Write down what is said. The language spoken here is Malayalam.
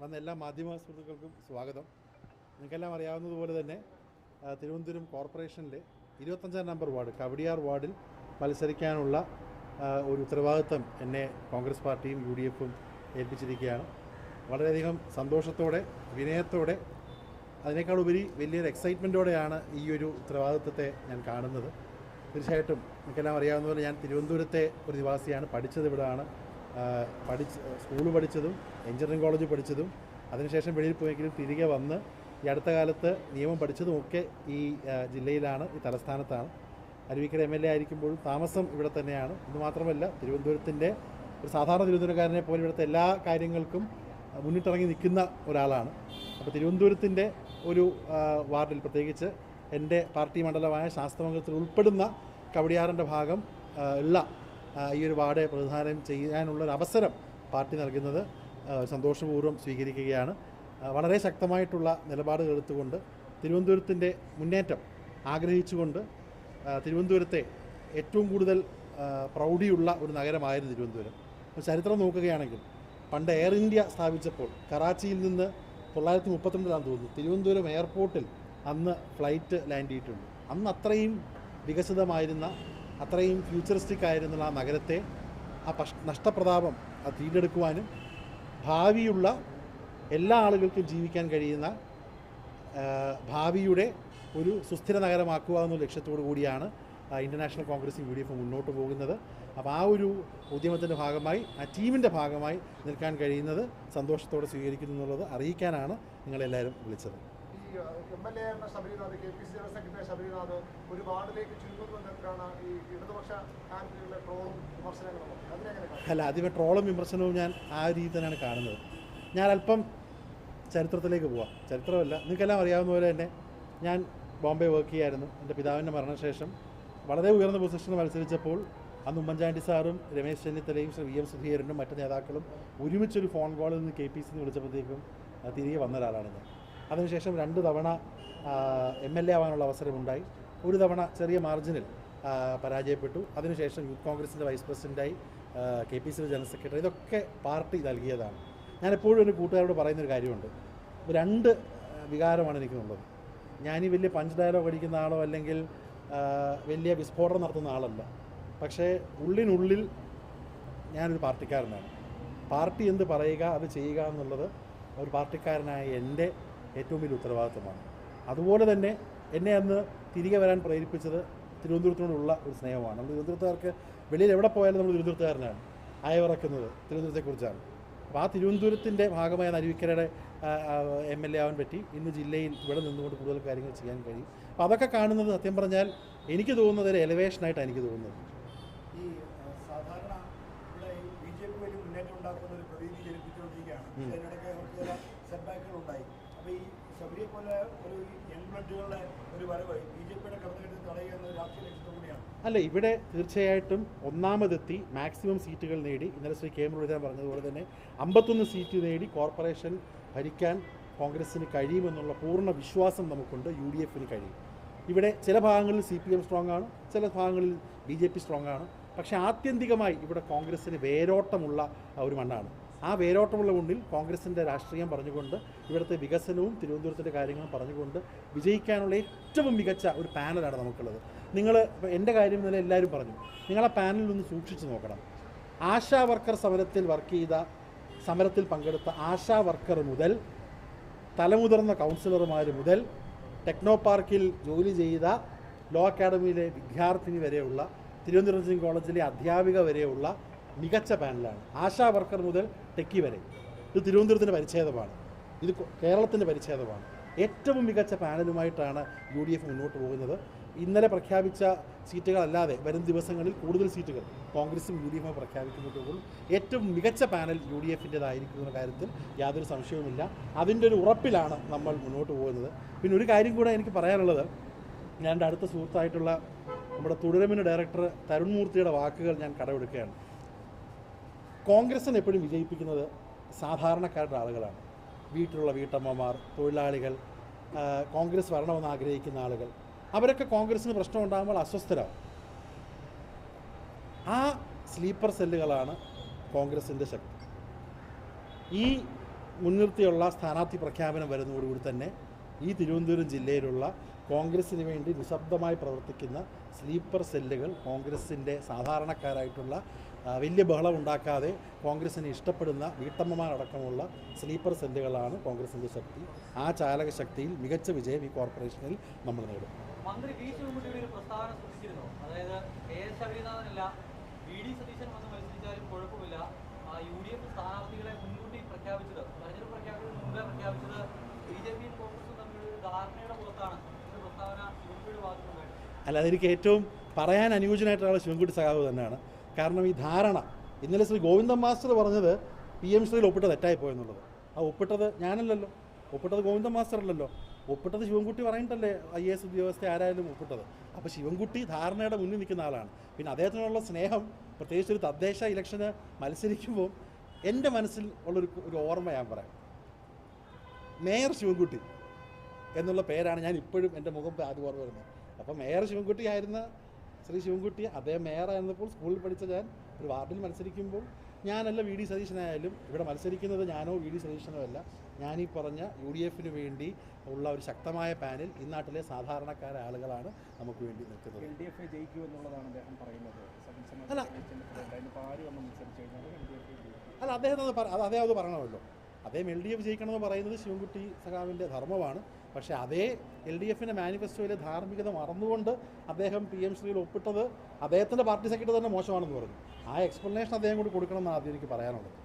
വന്ന എല്ലാ മാധ്യമ സുഹൃത്തുക്കൾക്കും സ്വാഗതം. നിങ്ങൾക്കെല്ലാം അറിയാവുന്നതുപോലെ തന്നെ തിരുവനന്തപുരം കോർപ്പറേഷനിൽ ഇരുപത്തഞ്ചാം നമ്പർ വാർഡ് കവടിയാർ വാർഡിൽ മത്സരിക്കാനുള്ള ഒരു ഉത്തരവാദിത്തം എന്നെ കോൺഗ്രസ് പാർട്ടിയും യു ഡി എഫും ഏൽപ്പിച്ചിരിക്കുകയാണ്. വളരെയധികം സന്തോഷത്തോടെ വിനയത്തോടെ അതിനേക്കാൾ ഉപരി വലിയൊരു എക്സൈറ്റ്മെന്റോടെയാണ് ഈ ഒരു ഉത്തരവാദിത്തത്തെ ഞാൻ കാണുന്നത്. തീർച്ചയായിട്ടും നിങ്ങൾക്കെല്ലാം അറിയാവുന്നതുപോലെ ഞാൻ തിരുവനന്തപുരത്തെ ഒരു നിവാസിയാണ് പഠിച്ചത് ഇവിടെയാണ് പഠിച്ച് സ്കൂൾ പഠിച്ചതും എഞ്ചിനീയറിംഗ് കോളേജ് പഠിച്ചതും അതിനുശേഷം വെളിയിൽ പോയെങ്കിലും തിരികെ വന്ന് ഈ അടുത്ത കാലത്ത് നിയമം പഠിച്ചതും ഒക്കെ ഈ ജില്ലയിലാണ് ഈ തലസ്ഥാനത്താണ്. അരുവിക്കര എം എൽ എ ആയിരിക്കുമ്പോഴും താമസം ഇവിടെ തന്നെയാണ്. ഇത് മാത്രമല്ല തിരുവനന്തപുരത്തിന്റെ ഒരു സാധാരണ തിരുവനന്തപുരക്കാരനെ പോലെ ഇവിടുത്തെ എല്ലാ കാര്യങ്ങൾക്കും മുന്നിട്ടിറങ്ങി നിൽക്കുന്ന ഒരാളാണ്. അപ്പോൾ തിരുവനന്തപുരത്തിന്റെ ഒരു വാർഡിൽ പ്രത്യേകിച്ച് എന്റെ പാർട്ടി മണ്ഡലമായ ശാസ്ത്രമംഗലത്തിൽ ഉൾപ്പെടുന്ന കവടിയാറിന്റെ ഭാഗം ഉള്ള ഈ ഒരു വാർഡ് പ്രതിനിധാനം ചെയ്യാനുള്ള ഒരു അവസരം പാർട്ടി നൽകുന്നത് സന്തോഷപൂർവം സ്വീകരിക്കുകയാണ്. വളരെ ശക്തമായിട്ടുള്ള നിലപാടുകൾ എടുത്തുകൊണ്ട് തിരുവനന്തപുരത്തിന്റെ മുന്നേറ്റം ആഗ്രഹിച്ചുകൊണ്ട് തിരുവനന്തപുരത്തെ ഏറ്റവും കൂടുതൽ പ്രൗഢിയുള്ള ഒരു നഗരമായിരുന്നു തിരുവനന്തപുരം. ചരിത്രം നോക്കുകയാണെങ്കിൽ പണ്ട് എയർ ഇന്ത്യ സ്ഥാപിച്ചപ്പോൾ കറാച്ചിയിൽ നിന്ന് തൊള്ളായിരത്തി മുപ്പത്തിരണ്ടിലാണ് തോന്നുന്നു തിരുവനന്തപുരം എയർപോർട്ടിൽ അന്ന് ഫ്ലൈറ്റ് ലാൻഡ് ചെയ്തിട്ടുണ്ട്. അന്ന് അത്രയും വികസിതമായിരുന്ന അത്രയും ഫ്യൂച്ചറിസ്റ്റിക് ആയിരുന്ന ആ നഗരത്തെ ആ പഷ് നഷ്ടപ്രതാപം അത് വീണ്ടെടുക്കുവാനും ഭാവിയുള്ള എല്ലാ ആളുകൾക്കും ജീവിക്കാൻ കഴിയുന്ന ഭാവിയുടെ ഒരു സുസ്ഥിര നഗരമാക്കുക എന്ന ലക്ഷ്യത്തോടു കൂടിയാണ് international Congress U D F മുന്നോട്ട് പോകുന്നത്. അപ്പോൾ ആ ഒരു ഉദ്യമത്തിന്റെ ഭാഗമായി ആ ടീമിന്റെ ഭാഗമായി നിൽക്കാൻ കഴിയുന്നത് സന്തോഷത്തോടെ സ്വീകരിക്കുന്നു എന്നുള്ളത് അറിയിക്കാനാണ് നിങ്ങളെല്ലാവരും വിളിച്ചത്. എം എൽ എ ആയിരുന്ന Sabarinath K P C general secretary Sabarinath ഒരു വാർഡിലേക്ക് ചുരുങ്ങുന്നുവെന്നൊക്കെയാണ് ഈ ഇടതുപക്ഷ ഹാൻഡിലുള്ള ട്രോളും വിമർശനങ്ങളും അല്ല ആദ്യമേ ട്രോളും വിമർശനവും ഞാൻ ആ രീതി തന്നെയാണ് കാണുന്നത്. ഞാൻ അല്പം ചരിത്രത്തിലേക്ക് പോവാം. ചരിത്രമല്ല നിങ്ങൾക്കെല്ലാം അറിയാവുന്ന പോലെ തന്നെ ഞാൻ ബോംബെ വർക്ക് ചെയ്യായിരുന്നു. എന്റെ പിതാവിന്റെ മരണശേഷം വളരെ ഉയർന്ന പൊസിഷനിൽ മത്സരിച്ചപ്പോൾ അന്ന് ഉമ്മൻചാണ്ടി സാറും രമേശ് ചെന്നിത്തലയും ശ്രീ വി എം സുധീരനും മറ്റു നേതാക്കളും ഒരുമിച്ചൊരു ഫോൺ കോളിൽ നിന്ന് കെ പി സി വിളിച്ചപ്പോഴത്തേക്കും തിരികെ വന്ന ഒരാളാണ് ഞാൻ. അതിനുശേഷം രണ്ട് തവണ എം എൽ എ ആവാനുള്ള അവസരമുണ്ടായി ഒരു തവണ ചെറിയ മാർജിനിൽ പരാജയപ്പെട്ടു. അതിനുശേഷം യൂത്ത് കോൺഗ്രസിന്റെ വൈസ് പ്രസിഡന്റായി K P C general secretary ഇതൊക്കെ പാർട്ടി നൽകിയതാണ്. ഞാൻ എപ്പോഴും കൂട്ടുകാരോട് പറയുന്നൊരു കാര്യമുണ്ട്. രണ്ട് വികാരമാണ് എനിക്കുള്ളത്. ഈ വലിയ പഞ്ച് ഡയലോഗ് അടിക്കുന്ന ആളോ അല്ലെങ്കിൽ വലിയ വിസ്ഫോടനം നടത്തുന്ന ആളല്ല. പക്ഷേ ഉള്ളിനുള്ളിൽ ഞാനൊരു പാർട്ടിക്കാരനാണ്. പാർട്ടി എന്ത് പറയുക അത് ചെയ്യുക എന്നുള്ളത് ഒരു പാർട്ടിക്കാരനായ എന്റെ ഏറ്റവും വലിയ ഉത്തരവാദിത്വമാണ്. അതുപോലെ തന്നെ എന്നെ അന്ന് തിരികെ വരാൻ പ്രേരിപ്പിച്ചത് തിരുവനന്തപുരത്തിനോടുള്ള ഒരു സ്നേഹമാണ്. നമ്മൾ തിരുവനന്തപുരത്തുകാർക്ക് വെളിയിൽ എവിടെ പോയാലും നമ്മൾ തിരുവനന്തപുരത്തുകാരനാണ്. അയവിറക്കുന്നത് തിരുവനന്തപുരത്തെക്കുറിച്ചാണ്. അപ്പോൾ ആ തിരുവനന്തപുരത്തിന്റെ ഭാഗമായ അരുവിക്കരയുടെ എം എൽ എ ആവാൻ പറ്റി. ഇന്ന് ജില്ലയിൽ ഇവിടെ നിന്നുകൊണ്ട് കൂടുതൽ കാര്യങ്ങൾ ചെയ്യാൻ കഴിയും. അപ്പോൾ അതൊക്കെ കാണുന്നത് സത്യം പറഞ്ഞാൽ എനിക്ക് തോന്നുന്നത് ഒരു എലവേഷനായിട്ടാണ് എനിക്ക് തോന്നുന്നത്. ഈ സാധാരണ ഇവിടെ ബി ജെ പി വലിയ മുന്നേറ്റം ഉണ്ടാക്കുന്ന ഒരു പ്രതീതി ജനിപ്പിച്ചുകൊണ്ടിരിക്കുകയാണ്. ഉണ്ടായി അപ്പോൾ ഈ ശബരിയെ പോലെ ഒരു യങ് ഒരു വരവ് ബി ജെ പിയുടെ കടന്നുകയറ്റം തടയുക എന്ന രാഷ്ട്രീയ ലക്ഷ്യത്തോടു കൂടിയാണ്. അല്ല ഇവിടെ തീർച്ചയായിട്ടും ഒന്നാമതെത്തി മാക്സിമം സീറ്റുകൾ നേടി. ഇന്നലെ ശ്രീ കെ. മുരളീധരൻ പറഞ്ഞതുപോലെ തന്നെ അമ്പത്തൊന്ന് സീറ്റ് നേടി. കോർപ്പറേഷൻ ഭരിക്കാൻ കോൺഗ്രസ്സിന് കഴിയുമെന്നുള്ള പൂർണ വിശ്വാസം നമുക്കുണ്ട്. യു ഡി എഫിന് കഴിയും. ഇവിടെ ചില ഭാഗങ്ങളിൽ സി പി എം സ്ട്രോങ് ആണ്. ചില ഭാഗങ്ങളിൽ ബി ജെ പി സ്ട്രോങ് ആണ്. പക്ഷേ ആത്യന്തികമായി ഇവിടെ കോൺഗ്രസ്സിന് വേരോട്ടമുള്ള ഒരു മണ്ണാണ്. ആ വേരോട്ടമുള്ള മുന്നിൽ കോൺഗ്രസിന്റെ രാഷ്ട്രീയം പറഞ്ഞുകൊണ്ട് ഇവിടുത്തെ വികസനവും തിരുവനന്തപുരത്തിന്റെ കാര്യങ്ങളും പറഞ്ഞുകൊണ്ട് വിജയിക്കാനുള്ള ഏറ്റവും മികച്ച ഒരു പാനലാണ് നമുക്കുള്ളത്. നിങ്ങൾ എന്റെ കാര്യം ഇന്നലെ എല്ലാവരും പറഞ്ഞു. നിങ്ങൾ ആ പാനലിൽ ഒന്ന് സൂക്ഷിച്ചു നോക്കണം. ആശാ വർക്കർ സമരത്തിൽ വർക്ക് ചെയ്ത സമരത്തിൽ പങ്കെടുത്ത ആശാ വർക്കർ മുതൽ തലമുതിർന്ന കൗൺസിലർമാർ മുതൽ ടെക്നോ പാർക്കിൽ ജോലി ചെയ്ത ലോ അക്കാഡമിയിലെ വിദ്യാർത്ഥിനി വരെയുള്ള തിരുവനന്തപുരം കോളേജിലെ അധ്യാപിക വരെയുള്ള മികച്ച പാനലാണ്. ആശാ വർക്കർ മുതൽ ടെക്കി വരെ. ഇത് തിരുവനന്തപുരത്തിന്റെ പരിച്ഛേദമാണ്. ഇത് കേരളത്തിന്റെ പരിച്ഛേദമാണ്. ഏറ്റവും മികച്ച പാനലുമായിട്ടാണ് യു ഡി എഫ് മുന്നോട്ട് പോകുന്നത്. ഇന്നലെ പ്രഖ്യാപിച്ച സീറ്റുകളല്ലാതെ വരും ദിവസങ്ങളിൽ കൂടുതൽ സീറ്റുകൾ കോൺഗ്രസും യു ഡി എഫും പ്രഖ്യാപിക്കുമ്പോൾ ഏറ്റവും മികച്ച പാനൽ യു ഡി എഫിന്റെതായിരിക്കും എന്ന കാര്യത്തിൽ യാതൊരു സംശയവുമില്ല. അതിന്റെ ഒരു ഉറപ്പിലാണ് നമ്മൾ മുന്നോട്ട് പോകുന്നത്. പിന്നെ ഒരു കാര്യം കൂടെ എനിക്ക് പറയാനുള്ളത്. ഞാൻ എന്റെ അടുത്ത സുഹൃത്തായിട്ടുള്ള നമ്മുടെ തുടരമിന് ഡയറക്ടർ തരുൺ മൂർത്തിയുടെ വാക്കുകൾ ഞാൻ കടമെടുക്കുകയാണ്. കോൺഗ്രസിനെ എപ്പോഴും വിജയിപ്പിക്കുന്നത് സാധാരണക്കാരുടെ ആളുകളാണ്. വീട്ടിലുള്ള വീട്ടമ്മമാർ തൊഴിലാളികൾ കോൺഗ്രസ് വരണമെന്ന് ആഗ്രഹിക്കുന്ന ആളുകൾ. അവരൊക്കെ കോൺഗ്രസ്സിന് പ്രശ്നം ഉണ്ടാകുമ്പോൾ അസ്വസ്ഥരാകും ആ സ്ലീപ്പർ സെല്ലുകളാണ് കോൺഗ്രസിന്റെ ശക്തി. ഈ മുൻനിർത്തിയുള്ള സ്ഥാനാർത്ഥി പ്രഖ്യാപനം വരുന്നതോടുകൂടി തന്നെ ഈ തിരുവനന്തപുരം ജില്ലയിലുള്ള കോൺഗ്രസ്സിന് വേണ്ടി നിശബ്ദമായി പ്രവർത്തിക്കുന്ന സ്ലീപ്പർ സെല്ലുകൾ കോൺഗ്രസിന്റെ സാധാരണക്കാരായിട്ടുള്ള വലിയ ബഹളം ഉണ്ടാക്കാതെ കോൺഗ്രസിനെ ഇഷ്ടപ്പെടുന്ന വീട്ടമ്മമാരടക്കമുള്ള സ്ലീപ്പർ സെല്ലുകളാണ് കോൺഗ്രസിന്റെ ശക്തി. ആ ചാലക ശക്തിയിൽ മികച്ച വിജയം ഈ കോർപ്പറേഷനിൽ നമ്മൾ നേടും. മന്ത്രി വി ശിവൻകുട്ടിയുടെ ഒരു പ്രസ്താവന ശ്രദ്ധിച്ചിരുന്നു അതായത് കെ എസ് ശബരിനാഥനല്ല വി ഡി സതീശൻ വന്ന് മത്സരിച്ചാലും കുഴപ്പമില്ല. യു ഡി എഫ് സ്ഥാനാർത്ഥികളെ മുൻകൂട്ടി പ്രഖ്യാപിച്ചത് തെരഞ്ഞെടുപ്പ് പ്രഖ്യാപിച്ചത് മുമ്പേ പ്രഖ്യാപിച്ചത് ബി ജെ പിയും കോൺഗ്രസും തമ്മിലൊരു ധാരണയുടെ പുറത്താണ് ഒരു പ്രസ്താവന ശിവൻകുട്ടിയുടെ അല്ല അതെനിക്ക് ഏറ്റവും പറയാൻ അനുയോജ്യനായിട്ടുള്ള ശിവൻകുട്ടി സഖാവ് തന്നെയാണ്. കാരണം ഈ ധാരണ. ഇന്നലെ ശ്രീ ഗോവിന്ദൻ മാസ്റ്റർ പറഞ്ഞത് പി എം ശ്രീയിൽ ഒപ്പിട്ടത് തെറ്റായി ആ ഒപ്പിട്ടത് ഞാനല്ലല്ലോ. ഒപ്പിട്ടത് ഗോവിന്ദൻ മാസ്റ്റർ അല്ലല്ലോ. ഒപ്പിട്ടത് ശിവൻകുട്ടി പറഞ്ഞിട്ടല്ലേ ഐ എസ് ഉദ്യോഗസ്ഥ ആരായാലും ഒപ്പിട്ടത്. അപ്പോൾ ശിവൻകുട്ടി ധാരണയുടെ മുന്നിൽ നിൽക്കുന്ന ആളാണ്. പിന്നെ അദ്ദേഹത്തിനുള്ള സ്നേഹം പ്രത്യേകിച്ച് ഒരു തദ്ദേശ ഇലക്ഷന് മത്സരിക്കുമ്പോൾ എന്റെ മനസ്സിൽ ഉള്ളൊരു ഒരു ഓർമ്മ ഞാൻ പറയാം. മേയർ ശിവൻകുട്ടി എന്നുള്ള പേരാണ് ഞാൻ ഇപ്പോഴും എന്റെ മുഖം ആദ്യം ഓർമ്മ വരുന്നത്. അപ്പോൾ മേയർ ശിവൻകുട്ടി ആയിരുന്ന ശ്രീ ശിവൻകുട്ടി അദ്ദേഹം മേയറായിരുന്നപ്പോൾ സ്കൂളിൽ പഠിച്ച ഞാൻ ഒരു വാർഡിൽ മത്സരിക്കുമ്പോൾ ഞാനല്ല വി ഡി സതീശനായാലും ഇവിടെ മത്സരിക്കുന്നത് ഞാനോ വി ഡി സതീശനോ അല്ല. ഞാനീ പറഞ്ഞ യു ഡി എഫിന് വേണ്ടി ഉള്ള ഒരു ശക്തമായ പാനൽ ഈ നാട്ടിലെ സാധാരണക്കാര ആളുകളാണ് നമുക്ക് വേണ്ടി നിൽക്കുന്നത്. എൽ ഡി എഫ് ജയിക്കൂ എന്നുള്ളതാണ് അദ്ദേഹം പറയുന്നത്. അല്ല. അല്ല അദ്ദേഹം അത് അദ്ദേഹം അത് പറയണമല്ലോ. അദ്ദേഹം എൽ ഡി എഫ് ജയിക്കണമെന്ന് പറയുന്നത് ശിവൻകുട്ടി സഖാവിന്റെ ധർമ്മമാണ്. പക്ഷേ അതേ എൽ ഡി എഫിന്റെ മാനിഫെസ്റ്റോയിലെ ധാർമ്മികത മറന്നുകൊണ്ട് അദ്ദേഹം പി എം ശ്രീയിൽ ഒപ്പിട്ടത് അദ്ദേഹത്തിന്റെ പാർട്ടി സെക്രട്ടറി തന്നെ മോശമാണെന്ന് പറഞ്ഞു. ആ എക്സ്പ്ലനേഷൻ അദ്ദേഹം കൂടി കൊടുക്കണം എന്നാണ് ആദ്യം എനിക്ക് പറയാനുള്ളത്.